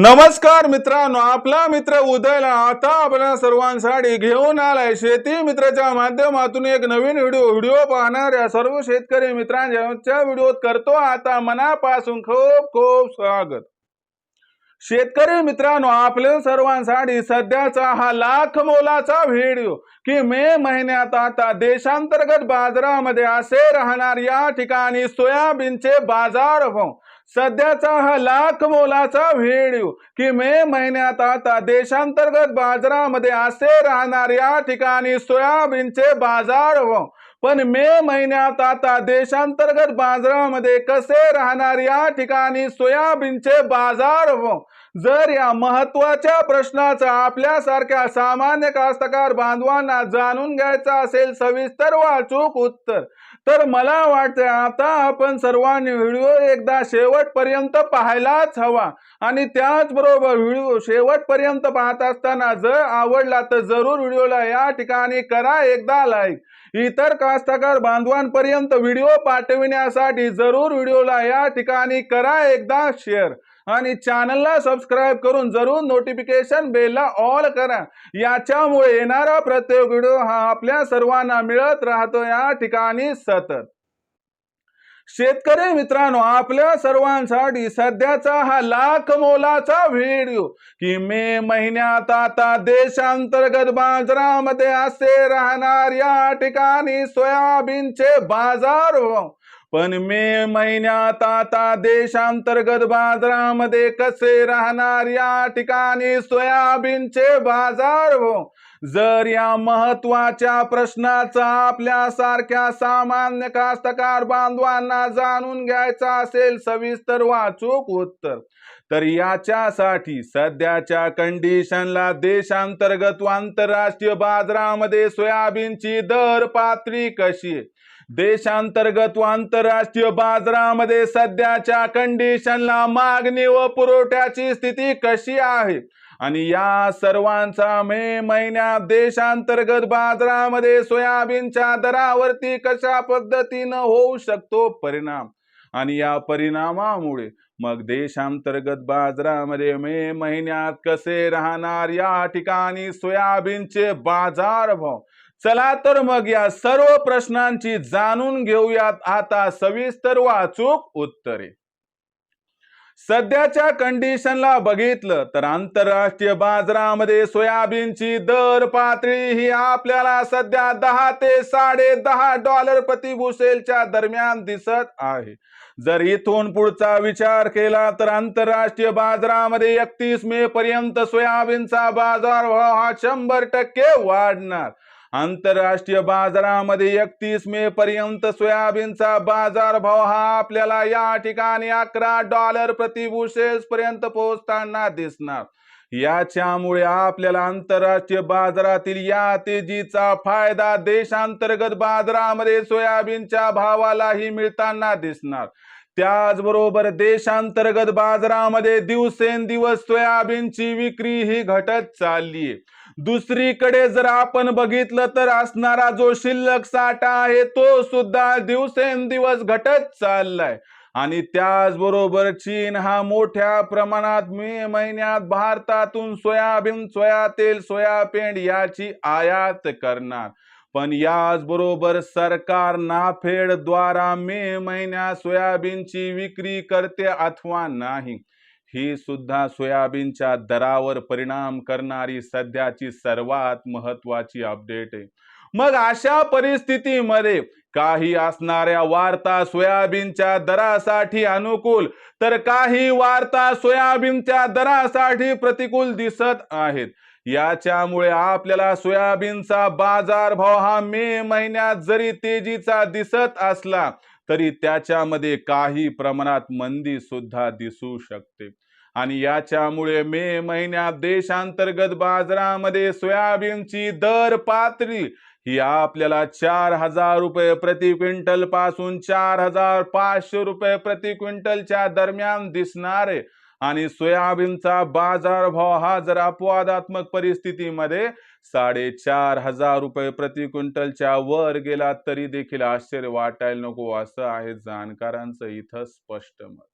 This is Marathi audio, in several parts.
नमस्कार मित्रांनो आपला मित्र उदयला आता आपल्या सर्वांसाठी घेऊन आलाय. शेती मित्राच्या माध्यमातून एक नवीन व्हिडिओ व्हिडिओ पाहणाऱ्या सर्व शेतकरी मित्रांच्या व्हिडिओत करतो आता मनापासून खूप खूप स्वागत. शेतकरी मित्रांनो आपल्या सर्वांसाठी सध्याचा हा लाख मोलाचा व्हिडिओ की मे महिन्यात आता देशांतर्गत बाजारामध्ये असे राहणार या ठिकाणी सोयाबीनचे बाजार भाव सध्याचा हा लाख मोलाचा व्हिडिओ की मे महिन्यात आता देशांतर्गत बाजारामध्ये असे राहणार या ठिकाणी सोयाबीनचे बाजार हो पण मे महिन्यात आता देशांतर्गत बाजारामध्ये कसे राहणार या ठिकाणी सोयाबीनचे बाजार हो जर या महत्त्वाच्या प्रश्नाचा आपल्यासारख्या सामान्य कास्तकार बांधवांना जाणून घ्यायचा असेल सविस्तर वाचूक उत्तर. तर मला वाटतं आता आपण सर्वांनी व्हिडिओ एकदा शेवटपर्यंत पाहायलाच हवा. आणि त्याचबरोबर व्हिडिओ शेवटपर्यंत पाहत असताना जर आवडला तर जरूर व्हिडिओला या ठिकाणी करा एकदा लाईक. इतर कास्तकार बांधवांपर्यंत व्हिडिओ पाठविण्यासाठी जरूर व्हिडिओला या ठिकाणी करा एकदा शेअर. आणि चॅनलला सबस्क्राईब करून जरूर नोटिफिकेशन बेलला ऑल करा. याच्यामुळे येणारा प्रत्येक व्हिडिओ हा आपल्या सर्वांना मिळत राहतो या ठिकाणी सतत. शेतकरी मित्रांनो आपल्या सर्वांसाठी सध्याचा हा लाख मोलाचा व्हिडिओ की मे महिन्यात आता देशांतर्गत बाजारामध्ये असे राहणार या ठिकाणी सोयाबीनचे बाजार भाव पण मे महिन्यात आता देशांतर्गत बाजारामध्ये कसे राहणार या ठिकाणी सोयाबीनचे बाजार हो? जर या महत्त्वाच्या प्रश्नाचा आपल्या सारख्या सामान्य कास्तकार बांधवांना जाणून घ्यायचा असेल सविस्तर वाचूक उत्तर. तर याच्यासाठी सध्याच्या कंडिशनला देशांतर्गत व आंतरराष्ट्रीय बाजारामध्ये सोयाबीनची दर पातळी कशी आहे? देशांतर्गत व आंतरराष्ट्रीय बाजारामध्ये सध्याच्या कंडिशनला मागणी व पुरवठ्याची स्थिती कशी आहे? आणि या सर्वांचा मे महिन्यात देशांतर्गत बाजारामध्ये सोयाबीनच्या दरावरती कशा पद्धतीनं होऊ शकतो परिणाम? आणि या परिणामामुळे मग देशांतर्गत बाजारामध्ये मे महिन्यात कसे राहणार? या ठिकाणी सोयाबीनचे बाजार भाव चला तर मग या सर्व प्रश्नांची जाणून घेऊयात आता सविस्तर व अचूक उत्तरे. सध्याच्या कंडिशनला बघितलं तर आंतरराष्ट्रीय बाजारामध्ये सोयाबीनची दर पातळी ही आपल्याला सध्या दहा ते साडे दहा डॉलर प्रतिबुशेलच्या दरम्यान दिसत आहे. जर इथून पुढचा विचार केला तर आंतरराष्ट्रीय बाजारामध्ये एकतीस मे पर्यंत सोयाबीनचा बाजार भाव हा शंभर टक्के वाढणार. आंतरराष्ट्रीय बाजारामध्ये एकतीस मे पर्यंत सोयाबीनचा बाजार भाव हा आपल्याला या ठिकाणी अकरा डॉलर प्रतिबुशेल्स पर्यंत पोहोचताना दिसणार. याच्यामुळे आपल्याला आंतरराष्ट्रीय बाजारातील या तेजीचा फायदा देशांतर्गत बाजारामध्ये सोयाबीनच्या भावालाही मिळताना दिसणार. त्याचबरोबर देशांतर्गत बाजारामध्ये दिवसेंदिवस सोयाबीनची विक्री ही घटत चालली दुसरीकडे जर आपण बघितलं तर असणारा जो शिल्लक साठा आहे तो सुद्धा दिवसेंदिवस घटत चाललाय. आणि त्याचबरोबर चीन हा मोठ्या प्रमाणात मे महिन्यात भारतातून सोयाबीन सोया तेल सोयाबीन याची आयात करणार. पण याचबरोबर सरकार नाफेड द्वारा मे महिन्यात सोयाबीनची विक्री करते अथवा नाही. ही सुद्धा सोयाबीनच्या दरावर परिणाम करणारी सध्याची सर्वात महत्वाची अपडेट आहे. मग अशा परिस्थितीमध्ये काही असणाऱ्या वार्ता सोयाबीनच्या दरासाठी अनुकूल तर काही वार्ता सोयाबीनच्या दरासाठी प्रतिकूल दिसत आहेत. याच्यामुळे आपल्याला सोयाबीनचा बाजार भाव हा मे महिन्यात जरी तेजीचा दिसत असला तरी त्याच्यामध्ये काही प्रमाणात मंदी सुद्धा दिसू शकते. आणि याच्यामुळे मे महिन्यात देशांतर्गत बाजारामध्ये सोयाबीनची दर पातळी ही आपल्याला चार हजार रुपये प्रति क्विंटलपासून चार हजार पाचशे रुपये प्रति क्विंटलच्या दरम्यान दिसणार आहे. आणि सोयाबीनचा बाजार भाव हा जर अपवादात्मक परिस्थितीमध्ये साडेचार हजार रुपये प्रति क्विंटलच्या वर गेला तरी देखील आश्चर्य वाटायला नको असं आहे जाणकारांचं इथं स्पष्ट मत.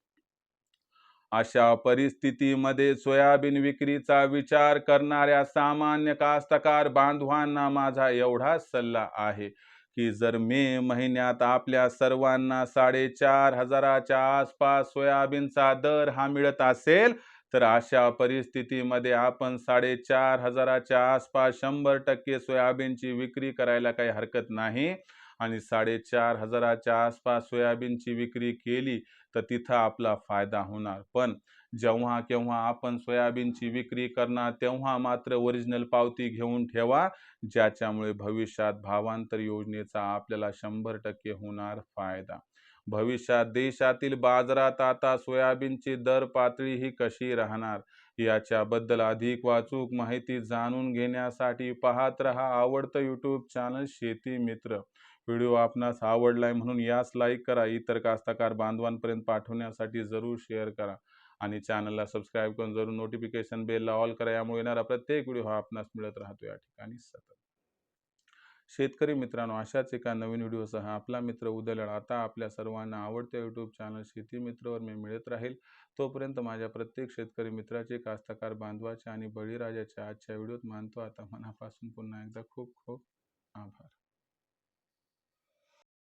अशा परिस्थितीमध्ये सोयाबीन विक्रीचा विचार करणाऱ्या सामान्य कास्तकार बांधवांना माझा एवढा सल्ला आहे की जर मे महिन्यात आपल्या सर्वांना साडेचार हजाराच्या आसपास सोयाबीनचा दर हा मिळत असेल तर अशा परिस्थितीमध्ये आपण साडेचार हजाराच्या आसपास शंभर टक्के सोयाबीनची विक्री करायला काही हरकत नाही. आणि साडेचार हजाराच्या आसपास सोयाबीनची विक्री केली तर तिथं आपला फायदा होणार. पण जेव्हा केव्हा आपण सोयाबीनची विक्री करणार तेव्हा मात्र ओरिजिनल पावती घेऊन ठेवा ज्याच्यामुळे भविष्यात भावांतर योजनेचा आपल्याला शंभर टक्के होणार फायदा. भविष्यात देशातील बाजारात आता सोयाबीनची दर पातळी ही कशी राहणार? याच्याबद्दल अधिक वाचूक माहिती जाणून घेण्यासाठी पाहत रहा आवडतं यूट्यूब चॅनल शेती मित्र. व्हिडिओ आपणास आवडलाय म्हणून यास लाईक करा. इतर कास्तकार बांधवांपर्यंत पाठवण्यासाठी जरूर शेअर करा. आणि चॅनलला सबस्क्राईब करून जरूर नोटिफिकेशन बेलला ऑल करा. यामुळे येणारा प्रत्येक व्हिडिओ हा आपणास मिळत राहतो. या ठिकाणी सतत. शेतकरी मित्रांनो अशाच एका नवीन व्हिडिओसह आपला मित्र उदलड आता आपल्या सर्वांना आवडत्या यूट्यूब चॅनल शेती मित्रवर मी मिळत राहील. तोपर्यंत माझ्या प्रत्येक शेतकरी मित्राचे कास्तकार बांधवाचे आणि बळीराजाच्या आजच्या व्हिडिओत मानतो. आता मनापासून पुन्हा एकदा खूप खूप आभार.